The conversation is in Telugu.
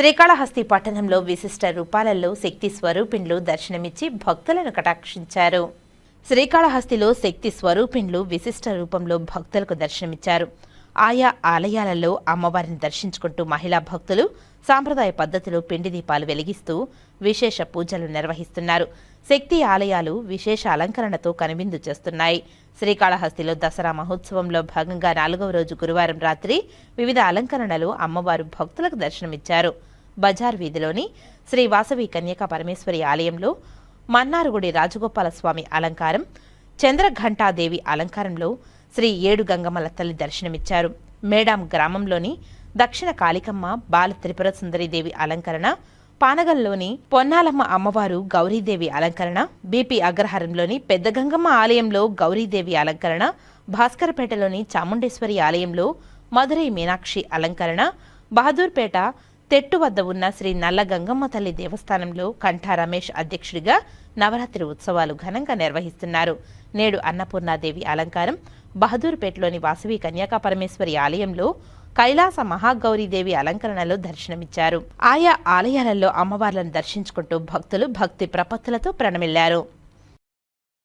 శ్రీకాళహస్తి పట్టణంలో విశిష్ట రూపాలలో శక్తి స్వరూపిణులు దర్శనమిచ్చి భక్తులను కటాక్షించారు. శ్రీకాళహస్తిలో శక్తి స్వరూపిణులు విశిష్ట రూపంలో భక్తులకు దర్శనమిచ్చారు. ఆయా ఆలయాలలో అమ్మవారిని దర్శించుకుంటూ మహిళా భక్తులు సాంప్రదాయ పద్ధతిలో పిండి దీపాలు వెలిగిస్తూ విశేష పూజలు నిర్వహిస్తున్నారు. శక్తి ఆలయాలు విశేష అలంకరణతో కనువిందు చేస్తున్నాయి. శ్రీకాళహస్తిలో దసరా మహోత్సవంలో భాగంగా నాలుగవ రోజు గురువారం రాత్రి వివిధ అలంకరణలు అమ్మవారు భక్తులకు దర్శనమిచ్చారు. బజార్ వీధిలోని శ్రీ వాసవి కన్యకా పరమేశ్వరి ఆలయంలో మన్నారుగుడి రాజగోపాల స్వామి అలంకారం చంద్రఘంటాదేవి అలంకారంలో శ్రీ ఏడు గంగమ్మల తల్లి దర్శనమిచ్చారు. మేడాం గ్రామంలోని దక్షిణ కాళికమ్మ బాల త్రిపుర సుందరీదేవి అలంకరణ పానగల్లోని పొన్నాలమ్మ అమ్మవారు గౌరీదేవి అలంకరణ బీపీ అగ్రహారంలోని పెద్ద గంగమ్మ ఆలయంలో గౌరీదేవి అలంకరణ భాస్కరపేటలోని చాముండేశ్వరి ఆలయంలో మధురై మీనాక్షి అలంకరణ బహదూర్పేట తెట్టు వద్ద ఉన్న శ్రీ నల్ల గంగమ్మ తల్లి దేవస్థానంలో కంఠా రమేష్ అధ్యక్షుడిగా నవరాత్రి ఉత్సవాలు ఘనంగా నిర్వహిస్తున్నారు. నేడు అన్నపూర్ణాదేవి అలంకారం బహదూర్పేటలోని వాసవి కన్యాకా పరమేశ్వరి ఆలయంలో కైలాస మహాగౌరీదేవి అలంకరణలో దర్శనమిచ్చారు. ఆయా ఆలయాలలో అమ్మవార్లను దర్శించుకుంటూ భక్తులు భక్తి ప్రపత్తులతో ప్రణమిల్లారు.